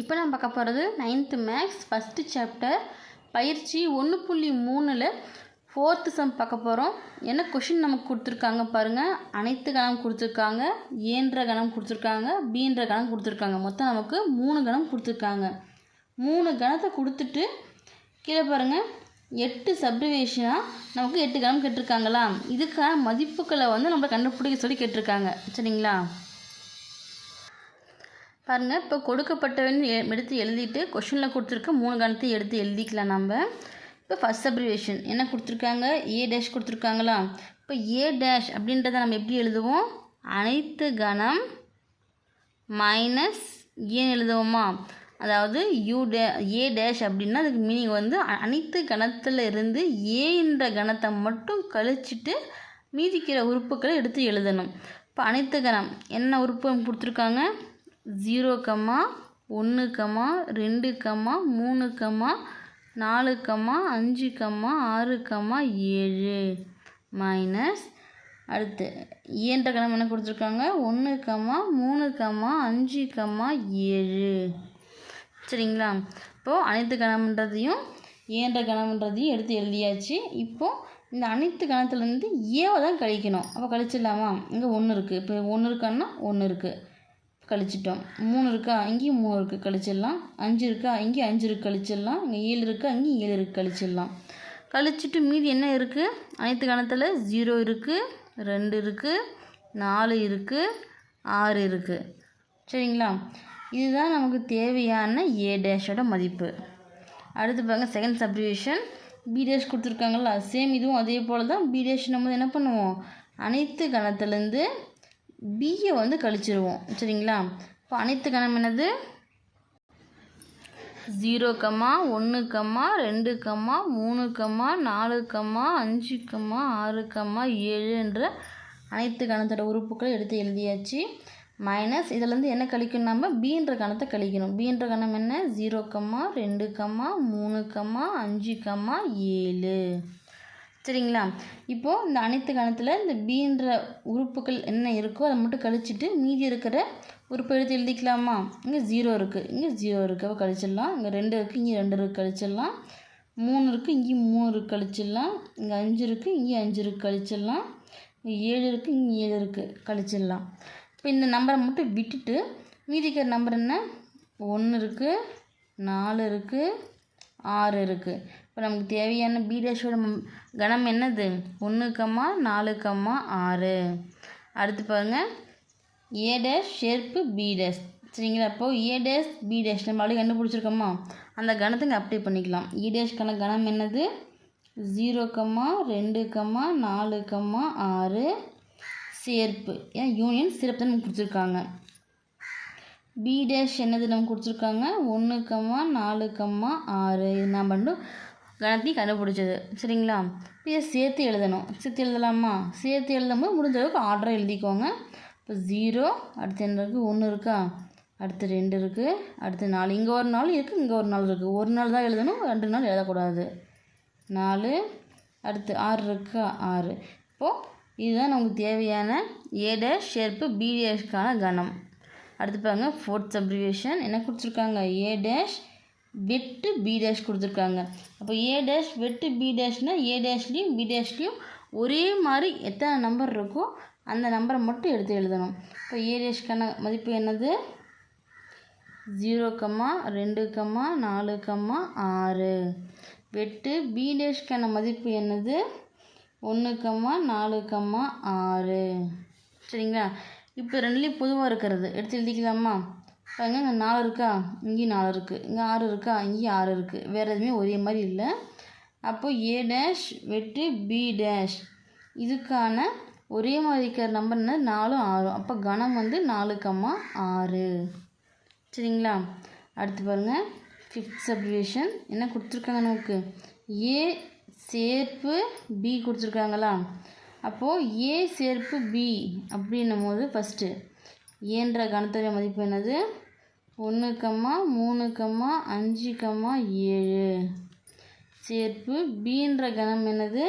இப்போ நான் பார்க்க போகிறது நைன்த்து மேக்ஸ் ஃபஸ்ட்டு சாப்டர் பயிற்சி ஒன்று புள்ளி மூணில் ஃபோர்த்து சம் பார்க்க போகிறோம் என்ன கொஷின் நமக்கு கொடுத்துருக்காங்க பாருங்கள் அனைத்து கணம் கொடுத்துருக்காங்க. ஏன்ற கணம் கொடுத்துருக்காங்க. பீன்ற கணம் கொடுத்துருக்காங்க. மொத்தம் நமக்கு மூணு கணம் கொடுத்துருக்காங்க. மூணு கணத்தை கொடுத்துட்டு கீழே பாருங்கள் எட்டு சப்டிவேஷனாக நமக்கு எட்டு கணம் கேட்டிருக்காங்களா இதுக்கான மதிப்புகளை வந்து நம்மளை கண்டுபிடிக்க சொல்லி கேட்டிருக்காங்க. சரிங்களா? பாருங்கள் இப்போ கொடுக்கப்பட்டவன் எடுத்து எழுதிட்டு கொஷனில் கொடுத்துருக்க மூணு கணத்தை எடுத்து எழுதிக்கலாம் நம்ம. இப்போ ஃபஸ்ட் அப்ரிவேஷன் என்ன கொடுத்துருக்காங்க? ஏ டேஷ் கொடுத்துருக்காங்களா? இப்போ ஏ டேஷ் அப்படின்றத நம்ம எப்படி எழுதுவோம்? அனைத்து கணம் மைனஸ் ஏன்னு எழுதுவோமா? அதாவது யூ டே ஏ டேஷ் அப்படின்னா அதுக்கு மீனிங் வந்து அனைத்து கணத்தில் இருந்து ஏன்ற கணத்தை மட்டும் கழிச்சிட்டு மீதிக்கிற உறுப்புகளை எடுத்து எழுதணும். இப்போ அனைத்து கணம் என்ன உறுப்பு கொடுத்துருக்காங்க? ஜீரோ கம்மா ஒன்று கம்மா ரெண்டு கம்மா மூணு கம்மா நாலு கம்மா அஞ்சு கம்மா ஆறு கம்மா ஏழு. மைனஸ் அடுத்து ஏன்ற கணம் என்ன கொடுத்துருக்காங்க? ஒன்று கம்மா மூணு கம்மா அஞ்சு கம்மா ஏழு. சரிங்களா? இப்போது அனைத்து கணம்ன்றதையும் ஏன்ற கணம்ன்றதையும் எடுத்து எழுதியாச்சு. இப்போது இந்த அனைத்து கணத்துலேருந்து ஏவை தான் கழிக்கணும். அப்போ கழிச்சிடலாமா? இங்கே ஒன்று இருக்குது இப்போ ஒன்று இருக்கான்னா ஒன்று இருக்குது கழிச்சிட்டோம். மூணு இருக்கா? இங்கேயும் மூணு இருக்குது கழிச்சிடலாம். அஞ்சு இருக்கா? இங்கேயும் அஞ்சு இருக்குது கழிச்சிடலாம். இங்கே ஏழு இருக்கா? இங்கேயும் ஏழு இருக்குது கழிச்சிடலாம். கழிச்சிட்டு மீதி என்ன இருக்குது அனைத்து கணத்தில் ஜீரோ இருக்குது ரெண்டு இருக்குது நாலு இருக்குது ஆறு இருக்குது சரிங்களா? இதுதான் நமக்கு தேவையான ஏ டேஷோட மதிப்பு. அடுத்து பாருங்க செகண்ட் சப்ரிவேஷன் பி டேஷ் கொடுத்துருக்காங்களா சேம் இதுவும் அதே போல் தான் பி டேஷ் நம்ம என்ன பண்ணுவோம்? அனைத்து கணத்துலேருந்து பியை வந்து கழிச்சிருவோம் சரிங்களா? இப்போ அனைத்து கணம் என்னது? ஜீரோ கம்மா ஒன்று கம்மா ரெண்டு கம்மா மூணு கம்மா நாலு கம்மா அஞ்சு கம்மா ஆறு கம்மா ஏழு என்ற அனைத்து கணத்தோட உறுப்புகளை எடுத்து எழுதியாச்சு. மைனஸ் இதிலேருந்து என்ன கழிக்கணும் நம்ம? பீன்ற கணத்தை கழிக்கணும். பீன்ற கணம் என்ன? ஜீரோ கம்மா ரெண்டு கம்மா மூணு கம்மா அஞ்சு கம்மா ஏழு. சரிங்களா? இப்போது இந்த அனைத்து கணத்தில் இந்த பீன்ற உறுப்புகள் என்ன இருக்கோ அதை மட்டும் கழிச்சிட்டு மீதி இருக்கிற உறுப்பு எடுத்து எழுதிக்கலாமா? இங்கே ஜீரோ இருக்குது இங்கே ஜீரோ இருக்குது அப்போ கழிச்சிடலாம். இங்கே ரெண்டு இருக்குது இங்கே ரெண்டு இருக்குது கழிச்சிடலாம். மூணு இருக்குது இங்கேயும் மூணு இருக்குது கழிச்சிடலாம். இங்கே அஞ்சு இருக்குது இங்கேயும் அஞ்சு இருக்குது கழிச்சிடலாம். இங்கே ஏழு இருக்குது இங்கே ஏழு இருக்குது கழிச்சிடலாம். இப்போ இந்த நம்பரை மட்டும் விட்டுட்டு மீதி இருக்கிற நம்பர் என்ன? ஒன்று இருக்குது நாலு இருக்குது ஆறு இருக்குது இப்போ நமக்கு தேவையான பி டேஷோட கணம் என்னது? ஒன்று கம்மா நாலு கம்மா ஆறு. அடுத்து பாருங்க. ஏ டேஷ் ஷேர்ப்பு பி டேஷ் சரிங்களா? அப்போ ஏ டேஷ் பி டேஷ் நம்ம அப்படியே கண்டுபிடிச்சிருக்கோமா? அந்த கணத்துக்கு அப்ளை பண்ணிக்கலாம். E இ டேஷ்க்கான கணம் என்னது? ஜீரோ கம்மா ரெண்டு கம்மா நாலு கம்மா ஆறு. சேர்ப்பு. ஏன்? யூனியன் சிறப்பு தான் நமக்கு கொடுத்துருக்காங்க. பி டேஷ் என்னது நமக்கு கொடுத்துருக்காங்க? ஒன்று கம்மா நாலு கம்மா ஆறு. இது நான் மட்டும் கணத்தையும் கண்டுபிடிச்சது. சரிங்களா? இதை சேர்த்து எழுதணும். சேர்த்து எழுதலாமா? சேர்த்து எழுதும்போது முடிஞ்ச அளவுக்கு ஆர்டராக எழுதிக்கோங்க. இப்போ ஜீரோ அடுத்து என்ன இருக்குது ஒன்று இருக்கா? அடுத்து ரெண்டு இருக்குது அடுத்து நாலு. இங்கே ஒரு நாள் இருக்குது இங்கே ஒரு நாள் இருக்குது ஒரு நாள் தான் எழுதணும் ரெண்டு நாள் எழுதக்கூடாது. நாலு அடுத்து ஆறு இருக்கா? ஆறு. இப்போது இதுதான் நமக்கு தேவையான ஏ டேஷ் ஷேர்ப்பு பி டேஷ்க்கான கணம். அடுத்து பாருங்கள் ஃபோர்த் சப்ரிவேஷன் என்ன கொடுத்துருக்காங்க? ஏ டேஷ் வெட்டு பி டேஷ் கொடுத்துருக்காங்க. அப்போ ஏ டேஷ் வெட்டு பி டேஷ்னால் ஏ டேஷ்லேயும் பி டேஷ்லேயும் ஒரே மாதிரி எத்தனை நம்பர் இருக்கோ அந்த நம்பரை மட்டும் எடுத்து எழுதணும். இப்போ ஏ டேஷ்க்கான மதிப்பு என்னது? ஜீரோ கம்மா ரெண்டு கம்மா நாலு கம்மா ஆறு. வெட்டு பி டேஷ்க்கான மதிப்பு என்னது? ஒன்று கம்மா நாலு கம்மா ஆறு. சரிங்களா? இப்போ ரெண்டுலேயும் பொதுவாக இருக்கிறது. எடுத்து எழுதிக்கலாமா? பாருங்க இங்கே நாலு இருக்கா? இங்கேயும் நாலு இருக்குது இங்கே ஆறு இருக்கா? இங்கேயும் ஆறு இருக்குது வேறு எதுவுமே ஒரே மாதிரி இல்லை. அப்போ ஏ டேஷ் வெட்டு பி டேஷ் இதுக்கான ஒரே மாதிரி இருக்கிற நம்பர் என்ன நாலும் ஆறும். அப்போ கணம் வந்து நாலு கம்மா ஆறு. சரிங்களா? அடுத்து பாருங்கள் ஃபிஃப்த் சப்டிவிஷன் என்ன கொடுத்துருக்காங்க நமக்கு? ஏ சேர்ப்பு பி கொடுத்துருக்காங்களா? அப்போது ஏ சேர்ப்பு பி அப்படின்னும் போது ஃபஸ்ட்டு ஏன்ற கணத்துடைய மதிப்பு என்னது? ஒன்று கம்மா மூணு கம்மா அஞ்சு கம்மா ஏழு. சேர்ப்பு பீன்ற கணம் என்னது?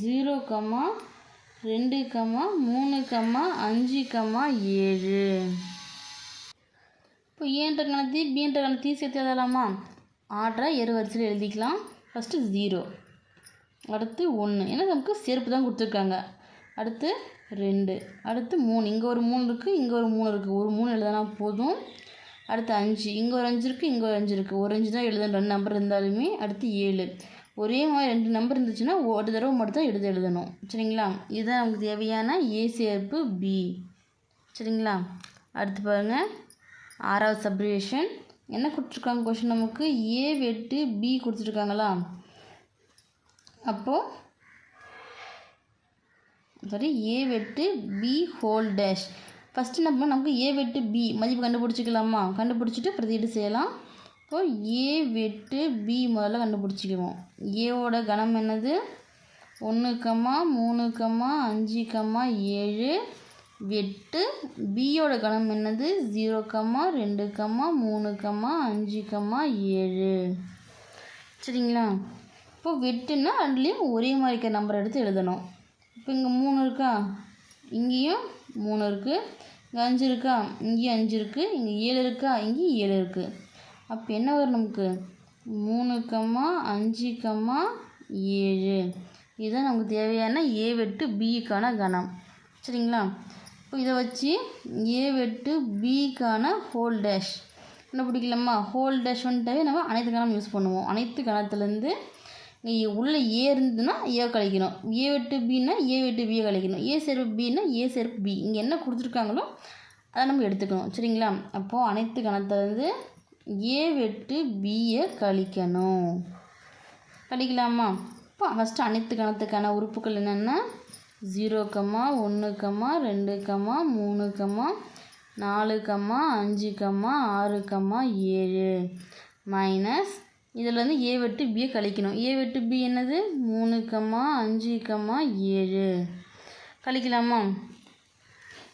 ஜீரோ கம்மா ரெண்டு கம்மா மூணு கம்மா அஞ்சு கம்மா ஏழு. இப்போ e ஏன்ற கணத்தையும் பீன்ற கணத்தையும் சேர்த்து எழுதலாமா? ஆற்ற எரு வரிசையில் எழுதிக்கலாம். ஃபஸ்ட்டு ஜீரோ அடுத்து ஒன்று ஏன்னா நமக்கு சேர்ப்பு தான் கொடுத்துருக்காங்க. அடுத்து ரெண்டு. அடுத்து மூணு. இங்கே ஒரு மூணு இருக்குது இங்கே ஒரு மூணு இருக்குது ஒரு மூணு எழுதினா போதும். அடுத்து அஞ்சு. இங்கே ஒரு அஞ்சு இருக்குது இங்கே ஒரு அஞ்சு இருக்குது ஒரு அஞ்சு தான் எழுதணும் ரெண்டு நம்பர் இருந்தாலுமே அடுத்து ஏழு. ஒரே மாதிரி ரெண்டு நம்பர் இருந்துச்சுன்னா ஒரு தடவை மட்டும் தான் எடுத்து எழுதணும். சரிங்களா? இதுதான் நமக்கு தேவையான ஏ சேர்ப்பு பி சரிங்களா? அடுத்து பாருங்கள் ஆறாவது சப்ரிவேஷன் என்ன கொடுத்துருக்காங்க கொஷின் நமக்கு? ஏ வெட்டு பி கொடுத்துருக்காங்களா? அப்போது சாரி ஏ வெட்டு பி ஹோல் டேஷ் ஃபஸ்ட்டு நம்ம நமக்கு ஏ வெட்டு பி மதிப்பு கண்டுபிடிச்சிக்கலாமா? கண்டுபிடிச்சிட்டு பிரதியீடு செய்யலாம்? இப்போ ஏ வெட்டு பி முதல்ல கண்டுபிடிச்சிக்குவோம். ஏவோட கணம் என்னது? ஒன்று கம்மா மூணு கம்மா அஞ்சு கம்மா ஏழு வெட்டு. பியோட கணம் என்னது? ஜீரோ கம்மா ரெண்டு கம்மா மூணு கம்மா அஞ்சு கம்மா ஏழு. சரிங்களா? இப்போ வெட்டுன்னா அதுலேயும் ஒரே மாதிரி இருக்கிற நம்பர் எடுத்து எழுதணும். இப்போ இங்கே மூணு இருக்கா? இங்கேயும் மூணு இருக்குது இங்கே அஞ்சு இருக்கா? இங்கேயும் அஞ்சு இருக்குது இங்கே ஏழு இருக்கா? இங்கேயும் ஏழு இருக்குது அப்போ என்ன வரும் நமக்கு? மூணு கம்மா அஞ்சு கம்மா ஏழு. இதுதான் நமக்கு தேவையான ஏ வெட்டு பிக்கான கணம். சரிங்களா? இப்போ இதை வச்சு ஏ வெட்டு பிக்கான ஹோல் டேஷ் என்ன பிடிக்கலம்மா ஹோல் டேஷ் வந்துட்டாவே நம்ம அனைத்து கணம் யூஸ் பண்ணுவோம். அனைத்து கணத்துலேருந்து உள்ளே ஏ இருந்ததுன்னா ஏ கழிக்கணும். ஏ வெட்டு பின்னா ஏ வெட்டு பியை கழிக்கணும். ஏ செருப்பு பின்னா ஏ செருப்பு பி இங்கே என்ன கொடுத்துருக்காங்களோ அதை நம்ம எடுத்துக்கணும். சரிங்களா? அப்போது அனைத்து கணத்துலேருந்து ஏ வெட்டு பியை கழிக்கணும். கழிக்கலாமா? இப்போ ஃபஸ்ட்டு அனைத்து கணத்துக்கான உறுப்புகள் என்னென்னா ஜீரோ கம்மா ஒன்று கம்மா ரெண்டு கம்மா மூணு கம்மா நாலு கம்மா அஞ்சு கம்மா ஆறு கம்மா ஏழு மைனஸ் இதில் வந்து ஏ வெட்டு பியை கழிக்கணும். ஏ வெட்டு பி என்னது? மூணு கம்மா அஞ்சு கம்மா ஏழு. கழிக்கலாமா?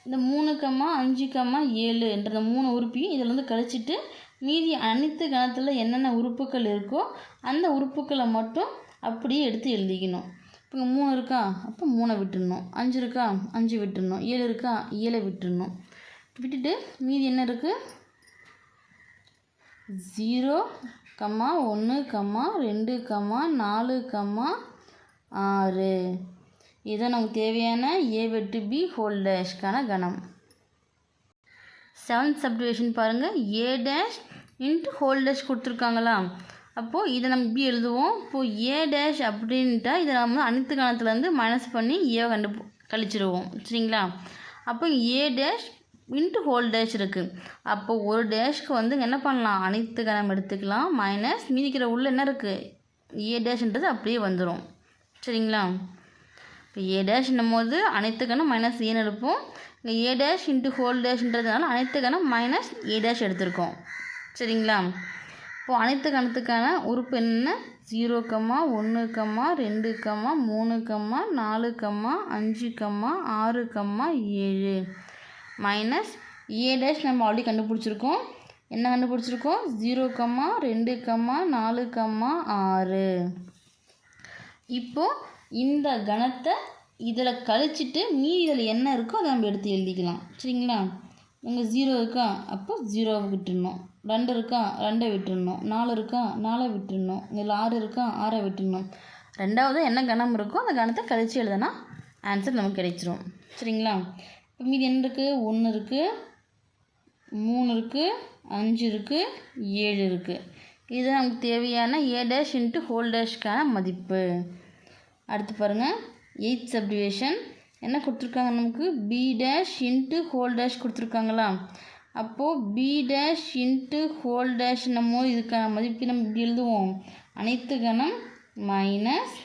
இந்த மூணு கம்மா அஞ்சு கம்மா ஏழு என்ற இந்த மூணு உறுப்பையும் இதில் வந்து கழிச்சிட்டு மீதி அனைத்து கணத்தில் என்னென்ன உறுப்புகள் இருக்கோ அந்த உறுப்புக்களை மட்டும் அப்படியே எடுத்து எழுதிக்கணும். இப்போ மூணு இருக்கா? அப்போ மூணை விட்டுடணும். அஞ்சு இருக்கா? அஞ்சு விட்டுடணும். ஏழு இருக்கா? ஏழை விட்டுடணும். விட்டுட்டு மீதி என்ன இருக்குது ஜீரோ கம்மா ஒன்று கம்மா ரெண்டு கம்மா நாலு கம்மா ஆறு. இதுதான் நமக்கு தேவையான ஏ வெட்டு பி ஹோல் டேஷ்க்கான கணம். செவன்த் சப்டிவேஷன் பாருங்கள் A dash into whole dash கொடுத்துருக்காங்களா? அப்போது இதை நம்ம இப்படி எழுதுவோம். இப்போது ஏ டேஷ் அப்படின்ட்டா இதை நம்ம அனைத்து கணத்துலேருந்து மைனஸ் பண்ணி ஏ கண்டு கழிச்சிடுவோம் சரிங்களா? அப்போ A dash into whole dash இருக்குது அப்போ ஒரு டேஷ்க்கு வந்து என்ன பண்ணலாம்? அனைத்து கணம் எடுத்துக்கலாம். மைனஸ் மீதிக்கிற உள்ள என்ன இருக்குது ஏ டேஷ்ன்றது அப்படியே வந்துடும் சரிங்களா? இப்போ ஏ டேஷ்ன்னும் போது அனைத்து கணம் மைனஸ் ஏன்னு எடுப்போம். இங்கே ஏ டேஷ் இன்ட்டு ஹோல் டேஷ்ன்றதுனால அனைத்து கணம் மைனஸ் ஏ டேஷ் எடுத்திருக்கோம். சரிங்களா? இப்போது அனைத்து கணத்துக்கான உறுப்பு என்ன? ஜீரோ கம்மா ஒன்று கம்மா ரெண்டு கம்மா மூணு கம்மா நாலு கம்மா அஞ்சு கம்மா ஆறு கம்மா ஏழு. மைனஸ் ஏ டேஷ் நம்ம ஆல்ரெடி கண்டுபிடிச்சிருக்கோம். என்ன கண்டுபிடிச்சிருக்கோம்? ஜீரோ கம்மா ரெண்டு கம்மா நாலு கம்மா ஆறு. இப்போது இந்த கணத்தை இதில் கழிச்சிட்டு மீதி இதில் என்ன இருக்கோ அதை நம்ம எடுத்து எழுதிக்கலாம். சரிங்களா? இங்கே ஜீரோ இருக்கா? அப்போ ஜீரோவை விட்டுடணும். ரெண்டு இருக்கா? ரெண்டை விட்டுடணும். நாலு இருக்கா? நாலை விட்டுடணும். இதில் ஆறு இருக்கா? ஆறை விட்டுடணும். ரெண்டாவது என்ன கணம் இருக்கோ அந்த கணத்தை கழித்து எழுதுனா ஆன்சர் நமக்கு கிடைச்சிரும். சரிங்களா? இப்போ மீதி என்ன இருக்குது ஒன்று இருக்குது மூணு இருக்குது அஞ்சு இருக்குது ஏழு இருக்குது இது நமக்கு தேவையான ஏ டேஷ் இன்ட்டு ஹோல் டேஷ்க்கான மதிப்பு. அடுத்து பாருங்கள் எயித் சப்டிவேஷன் என்ன கொடுத்துருக்காங்க நமக்கு? B dash into whole dash கொடுத்துருக்காங்களா? அப்போது B dash into whole dash நம்ம இதுக்கான மதிப்பு நம்ம இப்படி எழுதுவோம். அனைத்து கணம் மைனஸ்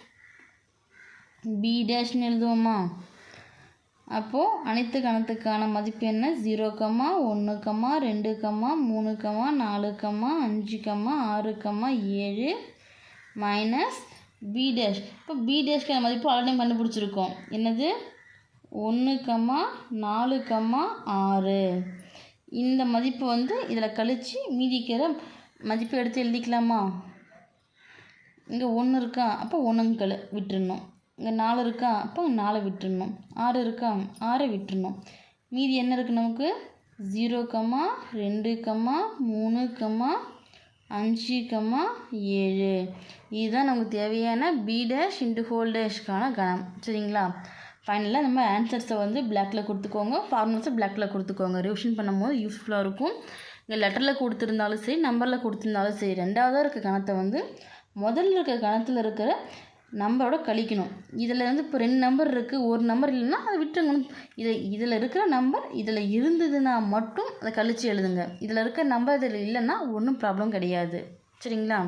பி டேஷ்னு எழுதுவோமா? அப்போது அனைத்து கணத்துக்கான மதிப்பு என்ன? ஜீரோ கம்மா ஒன்று கம்மா ரெண்டு கம்மா மூணு கம்மா நாலு கம்மா அஞ்சு கம்மா ஆறு கம்மா ஏழு மைனஸ் பி டேஷ் இப்போ பி டேஷ்க்கான மதிப்பு ஆல்ரெடி கண்டுபிடிச்சிருக்கோம். என்னது? ஒன்று கம்மா நாலு கம்மா ஆறு. இந்த மதிப்பு வந்து இதில் கழித்து மீதிக்கிற மதிப்பை எடுத்து எழுதிக்கலாமா? இங்கே ஒன்று இருக்கா? அப்போ ஒன்றுங்கள் விட்டுருணும் இங்கே நாலு இருக்கா? அப்போ நாலை விட்டுறணும். ஆறு இருக்கா? ஆறை விட்டுறணும். மீதி என்ன இருக்குது நமக்கு? ஜீரோ கம்மா ரெண்டு கம்மா மூணு கம்மா அஞ்சு கம்மா ஏழு. இதுதான் நமக்கு தேவையான பி டேஷ் இன்ட்டு ஹோல் டேஷ்க்கான கணம். சரிங்களா? ஃபைனலாக நம்ம ஆன்சர்ஸை வந்து பிளாக்கில் கொடுத்துக்கோங்க. ஃபார்முலாஸை பிளாக்கில் கொடுத்துக்கோங்க. ரிவிஷன் பண்ணும்போது யூஸ்ஃபுல்லாக இருக்கும். இங்கே லெட்டரில் கொடுத்துருந்தாலும் சரி நம்பரில் கொடுத்துருந்தாலும் சரி ரெண்டாவதாக இருக்க கணத்தை வந்து முதல்ல இருக்க கணத்தில் இருக்கிற நம்பரோட கழிக்கணும். இதில் வந்து இப்போ ரெண்டு நம்பர் இருக்குது ஒரு நம்பர் இல்லைன்னா அதை விட்டுருங்க இதை இதில் இருக்கிற நம்பர் இதில் இருந்ததுன்னா மட்டும் அதை கழித்து எழுதுங்க. இதில் இருக்கிற நம்பர் இதில் இல்லைன்னா ஒன்றும் ப்ராப்ளம் கிடையாது. சரிங்களா?